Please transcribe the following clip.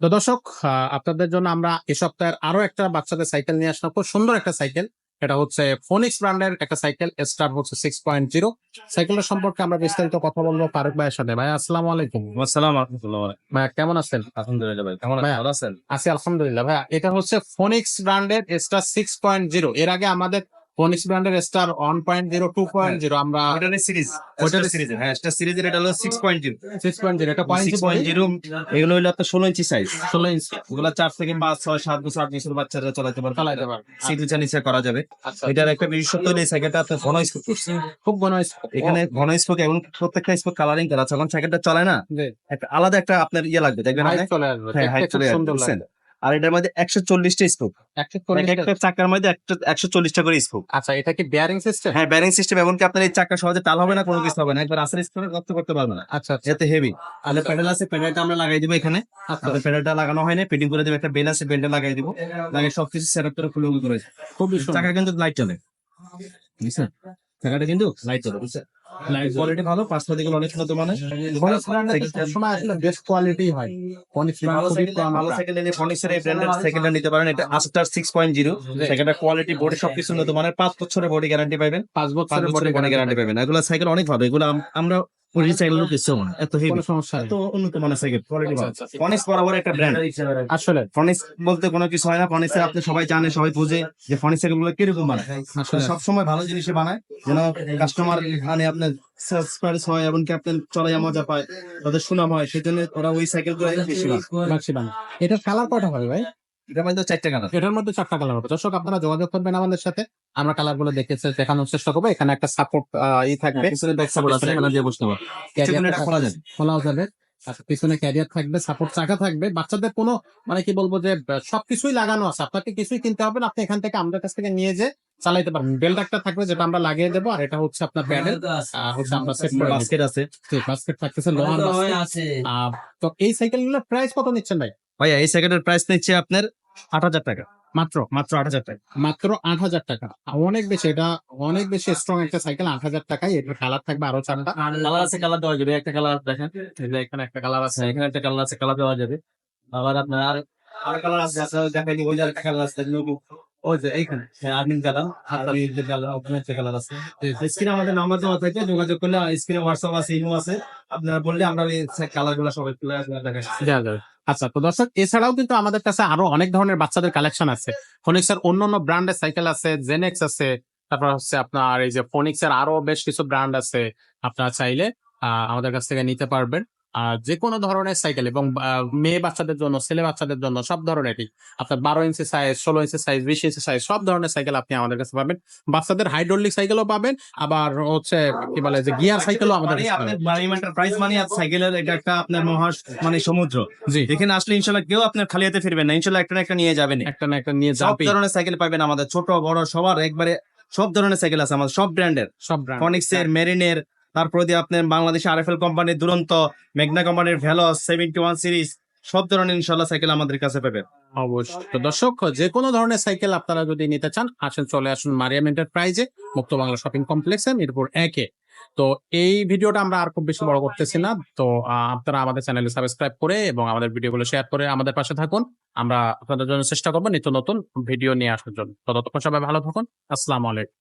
তো দর্শক আপনাদের জন্য আমরা এ সপ্তাহের আরও একটা বাচ্চাদের সাইকেল নিয়ে আসলাম। খুব সুন্দর একটা সাইকেল। এটা হচ্ছে ফোনিক্স ব্র্যান্ডের একটা সাইকেল স্টার হচ্ছে সিক্স পয়েন্ট জিরো সাইকেলটা সম্পর্কে আমরা বিস্তারিত কথা বলব ফারুক ভাইয়ের সাথে। ভাই আসসালামু আলাইকুম। আসসালাম ভাই কেমন আছেন? আলহামদুলিল্লাহ ভাই কেমন আছেন? আছি আলহামদুলিল্লাহ। ভাই এটা হচ্ছে ফোনিক্স ব্র্যান্ডের স্টার সিক্স পয়েন্ট জিরো এর আগে আমাদের ফোনিক্স ব্র্যান্ডের star one point zero two point zero আমরা সিরিজ সিরিজ। হ্যাঁ এটা সিরিজের এটা হলো 6.0 সিক্স পয়েন্ট জিরো এটা পয়েন্ট 6.0 এগুলো হলো আপনার 16 ইঞ্চি সাইজ ষোলো ইঞ্চি ওগুলো 4 থেকে 5 6 7 বছর 8 বছর বাচ্চারা চালাতে পারবে। চালাইতে পারবে। সিট উঁচা নিচে করা যাবে। আচ্ছা। এটার একটা বিশেষত্ব হলো এই সাইকেলটা আপনার ঘন স্পোক। খুব হয় এখানে ঘন স্পোক এবং প্রত্যেকটা স্পোক কালারিং করা যখন সাইকেলটা চলে না? একটা আলাদা একটা আপনার ইয়ে লাগবে দেখবেন চলে আসবে। হ্যাঁ চলে আসবে আর এটার মধ্যে 140টা স্পোক একটা করে এক একটা চাকার মধ্যে একটা 140টা করে স্পোক আচ্ছা এটা কি বেয়ারিং সিস্টেম হ্যাঁ ব্যারিং সিস্টেম এমনকি আপনার এই চাকা সহজে টাল হবে না কোনো কিছু হবে না। একবার আসার স্পোক করতে করতে পারবে না। আচ্ছা আচ্ছা। এতে হেভি আর প্যাডেল আছে প্যাডেলটা আমরা লাগাই দিব এখানে। আচ্ছা। প্যাডেলটা লাগানো হয়নি ফিটিং করে দেবো একটা বেল আছে বেলটা লাগাই দিব। লাগিয়ে সবকিছু সেটআপ করে ফুল খুবই চাকা কিন্তু লাইট চলে। বুঝছেন? চাকাটা কিন্তু লাইট চলে বুঝছেন? কোয়ালিটি ভালো পাঁচটা দিকে অনেক উন্নত মানে ফোনিক্স সময় আসলে বেস্ট কোয়ালিটি হয়। ভালো সাইকেল কম ভালো সাইকেল নিলে ফনিক্সের এই ব্র্যান্ডের সাইকেলটা নিতে পারেন এটা আস্টার সিক্স পয়েন্ট জিরো সাইকেলটা কোয়ালিটি বডি সবকিছু উন্নত পাঁচ বছরের বডি গ্যারান্টি পাবেন পাঁচ পাঁচ বছরের বছরের বডি গ্যারান্টি পাবেন এগুলো সাইকেল অনেক ভালো। এগুলো আমরা ওই কিছু না। এত হেভি সমস্যা এত উন্নত মানের সাইকেল কোয়ালিটি ভালো। ফনিক্স বরাবর একটা ব্র্যান্ড আসলে। ফনিক্স বলতে কোনো কিছু হয় না। ফনিক্সের আপনি সবাই জানে সবাই বুঝে যে ফনিক্সগুলো কীরকম বানায়। আসলে। সব সময় ভালো জিনিসে বানায়। যেন কাস্টমার মানে আপনার হয় এবং ক্যাপ্টেন চলাই মজা পায় তাদের সুনাম হয় সেই জন্য ওরা ওই সাইকেলগুলো বেশি বানায়। এটা কালার কটা হবে ভাই? এটার মধ্যে চারটা কালার এটার মধ্যে চারটা কালার হবে। দর্শক আপনারা যোগাযোগ করবেন আমাদের সাথে। আমরা কালারগুলো দেখে দেখানোর চেষ্টা করব। এখানে একটা সাপোর্ট ই থাকবে। ব্যাক সাপোর্ট আছে এখানে দিয়ে বসতে পারো খোলা যাবে। খোলাও যাবে। আচ্ছা পিছনে ক্যারিয়ার থাকবে সাপোর্ট চাকা থাকবে বাচ্চাদের কোনো মানে কি বলব যে সবকিছুই লাগানো আছে। আপনাকে কিছুই কিনতে হবে না আপনি এখান থেকে আমাদের কাছ থেকে নিয়ে যে চালাইতে পারবেন। বেল্ট একটা থাকবে যেটা আমরা লাগিয়ে দেবো আর এটা হচ্ছে আপনার প্যাডেল হচ্ছে আমরা সেট করে বাস্কেট আছে। বাস্কেট থাকতেছে লোহার। আহ, তো এই সাইকেলগুলোর প্রাইস কত নিচ্ছেন ভাই? ভাইয়া এই সাইকেলের প্রাইস নিচ্ছে আপনার আট হাজার টাকা। মাত্র? মাত্র আট হাজার টাকা। মাত্র আট হাজার টাকা। অনেক বেশি এটা অনেক বেশি স্ট্রং একটা সাইকেল আট হাজার টাকায়। এটার কালার থাকবে আরও চারটা। কালার আছে কালার দেওয়া যাবে। একটা কালার দেখেন এখানে একটা কালার আছে এখানে একটা কালার আছে কালার দেওয়া যাবে। আবার আপনার আর আর কালার আছে দেখাইনি ওই যে একটা কালার আছে নতুন ওই যে এইখানে হ্যাঁ আর্মিন কালার আর কালার ওখানে একটা কালার আছে। স্ক্রিনে আমাদের নাম্বার দেওয়া থাকে যোগাযোগ করলে স্ক্রিনে হোয়াটসঅ্যাপ আছে ইমো আছে। আপনারা বললে আমরা কালারগুলো সবাই যাবে। আচ্ছা তো দর্শক, এছাড়াও কিন্তু আমাদের কাছে আরও অনেক ধরনের বাচ্চাদের কালেকশন আছে। ফোনিক্স এর অন্য অন্য ব্র্যান্ডের সাইকেল আছে জেনেক্স আছে, তারপর হচ্ছে আপনার এই যে ফোনিক্স এর আরও বেশ কিছু ব্র্যান্ড আছে। আপনারা চাইলে আমাদের কাছ থেকে নিতে পারবেন। যে কোনো ধরনের সাইকেল এবং মেয়ে বাচ্চাদের জন্য ছেলে বাচ্চাদের জন্য সব ধরনেরই আপনার বারো ইঞ্চি সাইজ ষোলো ইঞ্চি সাইজ বিশ ইঞ্চি সাইজ সব ধরনের সাইকেল আপনি আমাদের কাছে পাবেন। বাচ্চাদের হাইড্রোলিক সাইকেলও পাবেন আবার হচ্ছে কি বলে যে গিয়ার সাইকেলও আমাদের প্রাইস মানে সাইকেলের এটা একটা আপনার মহা মানে সমুদ্র। জি। এখানে আসলে ইনশাল্লাহ কেউ আপনার খালি হাতে ফিরবেন না। ইনশাল্লাহ একটা না একটা নিয়ে যাবেন একটা না একটা নিয়ে সব ধরনের সাইকেল পাবেন আমাদের ছোট বড় সবার একবারে সব ধরনের সাইকেল আছে আমাদের সব ব্র্যান্ডের সব ব্র্যান্ড ফনিক্স এর মেরিনের তারপরে দিয়ে আপনার বাংলাদেশ আরএফএল কোম্পানির দুরন্ত, মেঘনা কোম্পানির ভ্যালস সেভেন্টি ওয়ান সিরিজ সব ধরনের ইনশাল্লাহ সাইকেল আমাদের কাছে পাবেন। অবশ্যই। দর্শক, যে কোনো ধরনের সাইকেল আপনারা যদি নিতে চান, আসেন, চলে আসুন মারিয়াম এন্টারপ্রাইজে, মুক্ত বাংলা শপিং কমপ্লেক্সে মিরপুর একে। তো এই ভিডিওটা আমরা আর খুব বেশি বড় করতেছি না। তো আপনারা আমাদের চ্যানেলে সাবস্ক্রাইব করে এবং আমাদের ভিডিওগুলো শেয়ার করে আমাদের পাশে থাকুন। আমরা আপনাদের জন্য চেষ্টা করব নিত্য নতুন ভিডিও নিয়ে আসার জন্য। ততক্ষণ সবাই ভালো থাকুন। আসসালামু আলাইকুম।